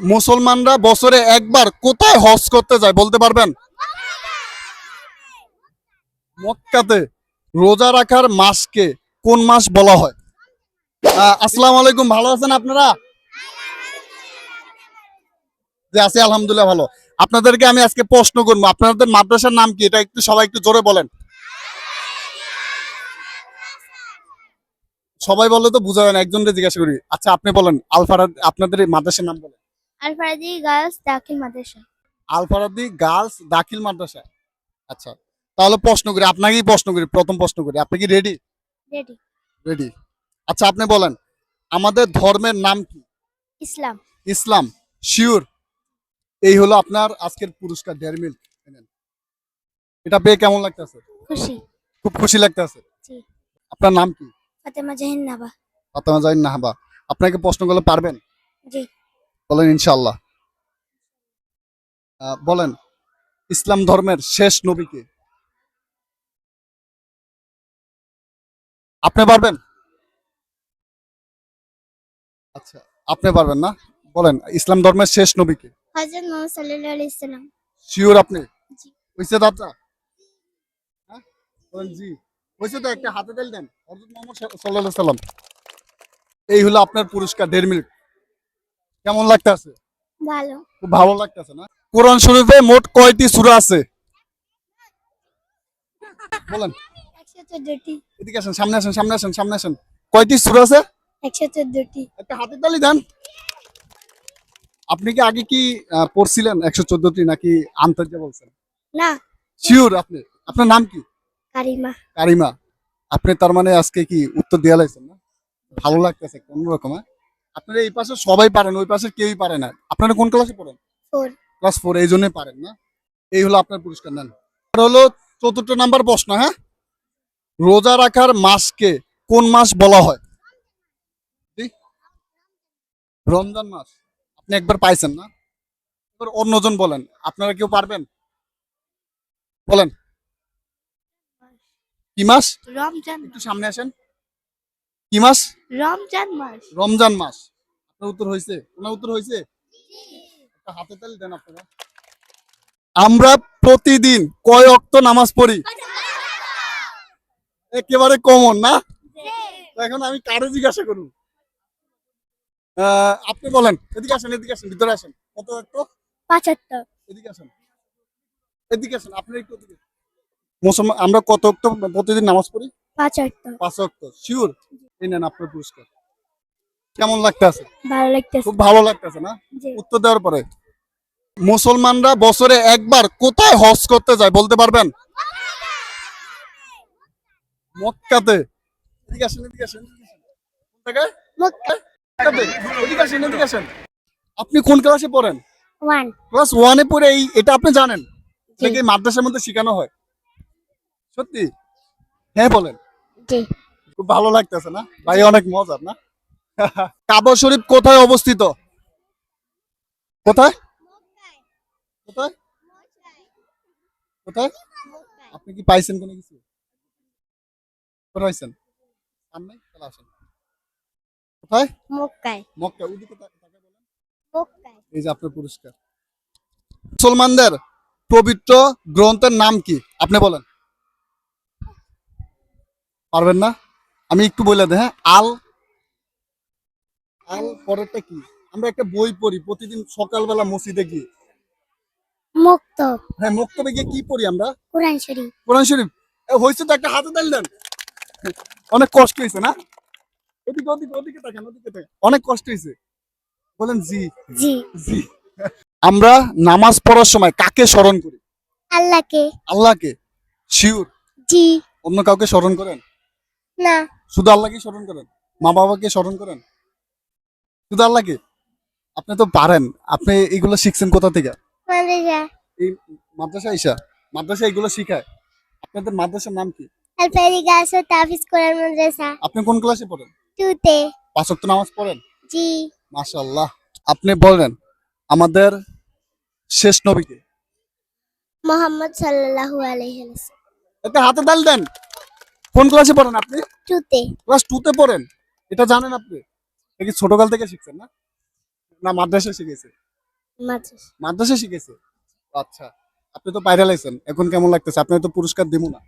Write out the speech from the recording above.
মুসলমানরা বছরে একবার কোথায় হজ করতে যায় বলতে পারবেন? মক্কাতে রোজা রাখার মাসকে কোন মাস বলা হয়? আসসালাম আলাইকুম, ভালো আছেন আপনারা? যে আছি, আলহামদুলিল্লাহ ভালো। আপনাদেরকে আমি আজকে প্রশ্ন করব, আপনাদের মাদ্রাসার নাম কি? এটা একটু সবাই একটু জোরে বলেন। সবাই বলে তো বুঝা হয় না, একজনকে জিজ্ঞাসা করি। আচ্ছা আপনি বলেন, আলফারা, আপনাদের মাদ্রাসার নাম বলেন। আলফারাদি গার্লস দাখিল মাদ্রাসা আলফারাদি গার্লস দাখিল মাদ্রাসা আচ্ছা তাহলে প্রশ্ন করি আপনাকেই প্রশ্ন করি প্রথম প্রশ্ন করি। আপনি কি রেডি রেডি রেডি আচ্ছা আপনি বলেন আমাদের ধর্মের নাম কি? ইসলাম। ইসলাম শিওর এই হলো আপনার আজকের পুরস্কার ডেয়ারি মিল্ক এটা পেয়ে কেমন লাগতেছে? খুশি। খুব খুশি লাগতেছে? আপনার নাম কি? ফাতেমা জাহিন নাবা ফাতেমা জাহিন নাহাবা। আপনাকে প্রশ্ন করলে পারবেন? জি। বলেন ইনশাল্লাহ বলেন ইসলাম ধর্মের শেষ নবীকে আপনি পারবেন? আচ্ছা আপনি পারবেন না? বলেন ইসলাম ধর্মের শেষ নবীকে হযরত মুহাম্মদ সাল্লাল্লাহু আলাইহি সাল্লাম শিওর আপনি? জি। হয়েছে দাদা? হ্যাঁ? বলেন জি। হয়েছে তো একটা হাতে তেল দেন। হযরত মুহাম্মদ সাল্লাল্লাহু আলাইহি সাল্লাম এই হলো আপনার পুরস্কার দেড় মিনিট। কেমন লাগতেছে? ভালো। খুব ভালো লাগতেছে না? কোরআন শরীফে মোট কয়টি সূরা আছে? বলেন। 114টি এদিকে আসেন সামনে আসেন সামনে আসেন সামনে আসেন। কয়টি সূরা আছে? 114টি একটা হাতের তালি দেন। আপনি কি আগে কি পড়ছিলেন একশো চোদ্দটি নাকি আন্তর্জা বলছেন? না। শিওর আপনি। আপনার নাম কি? কারিমা। কারিমা। আপনি তার মানে আজকে কি উত্তর দেওয়া লাগছেন না? ভালো লাগতেছে কোন রকম হ্যাঁ? আপনারা এই পাশে সবাই পারেন ওই পাশে কেউই পারে না। আপনারা কোন ক্লাসে পড়েন? ক্লাস ফোর এই জন্যই পারেন না। এই হলো আপনার পুরস্কার নেন। আর হলো চতুর্থ নাম্বার প্রশ্ন হ্যাঁ? রোজা রাখার মাসকে কোন মাস বলা হয়? রমজান মাস। আপনি একবার পাইছেন না? এবার অন্যজন বলেন। আপনারা কেউ পারবেন? বলেন। কি মাস? রমজান একটু সামনে আসেন। কি মাস? রমজান মাস। রমজান মাস। আপনার উত্তর হয়েছে? ওনার উত্তর হয়েছে? একটা হাতে তালি দেন আপনারা। আমরা প্রতিদিন কয় অক্ত নামাজ পড়ি? একেবারে কমন না? এখন আমি কারে জিজ্ঞাসা করব। আপনি বলেন এদিকে আসেন এদিকে আসেন ভিতরে আসেন। কত অক্ত? পঁচাত্তর। এদিকে আসেন। এদিকে আসেন আপনি একটু মুসলমান আমরা কত অক্ত প্রতিদিন নামাজ পড়ি? পঁচাত্তর পাঁচ অক্ত শিওর এই নেন আপনার পুরস্কার। কেমন লাগতেছে? ভালো লাগতেছে। খুব ভালো লাগতেছে না? উত্তর দেওয়ার পরে। মুসলমানরা বছরে একবার কোথায় হজ করতে যায় বলতে পারবেন? মক্কাতে। এদিকে আসেন এদিকে আসেন এদিকে। এদিকে আপনি কোন ক্লাসে পড়েন? ক্লাস ওয়ানে পড়ে এই এটা আপনি জানেন? জি। কি মাদ্রাসার মধ্যে শেখানো হয়? সত্যি? হ্যাঁ বলেন। খুব ভালো লাগতেছে না? ভাই অনেক মজার না? কাবা শরীফ কোথায় অবস্থিত? কোথায়? কোথায়? কোথায়? আপনি কি পাইছেন কোনো কিছু? কোথায় পাইছেন সামনে চলে আসেন। কোথায়? মক্কায়। মক্কা ওইদিকে তাকা- তাকায় বলেন। মক্কায়। এই যে আপনার পুরস্কার। মুসলমানদের পবিত্র গ্রন্থের নাম কি? আপনি বলেন। পারবেন না? আমি একটু বলে দেয় হ্যাঁ আল। আল পরেরটা কি? আমরা একটা বই পড়ি প্রতিদিন সকালবেলা মসজিদে গিয়ে। মুক্তব। হ্যাঁ মক্তবে গিয়ে কি পড়ি আমরা? কোরআন শরীফ। কোরআন শরীফ। হয়েছে তো একটা হাতে তাল দেন। অনেক কষ্ট হয়েছে না? এদিকে ওদিকে ওদিকে তাকান ওদিকে তাকান। অনেক কষ্ট হয়েছে বলেন জি। জি। জি। আমরা নামাজ পড়ার সময় কাকে স্মরণ করি? আল্লাহকে। আল্লাহকে? শিওর? জি। অন্য কাউকে স্মরণ করেন? না। শুধু আল্লাহকে স্মরণ করেন? মা বাবাকে স্মরণ করেন? শুধু আল্লাহকে? আপনি তো পারেন। আপনি এগুলো শিখছেন কোথা থেকে? এই মাদ্রাসা ইসা মাদ্রাসা এগুলো শিখায়। আপনাদের মাদ্রাসার নাম কি? আপনি কোন ক্লাসে পড়েন? টুতে। পাঁচ ওয়াক্ত নামাজ পড়েন? জি। মাশাআল্লাহ। আপনি বলেন আমাদের শেষ নবীকে? মোহাম্মদ সাল্লাল্লাহু আলাইহি ওয়াসাল্লাম। একটা হাতে তাল দেন। কোন ক্লাসে পড়েন আপনি? টুতে ক্লাস টু তে পড়েন? এটা জানেন আপনি? নাকি ছোটকাল থেকে শিখছেন না? না মাদ্রাসা শিখেছে? মাদ্রাসা শিখেছে? আচ্ছা। আপনি তো বাইরে লাইছেন এখন কেমন লাগতেছে? আপনি তো পুরস্কার দিব না।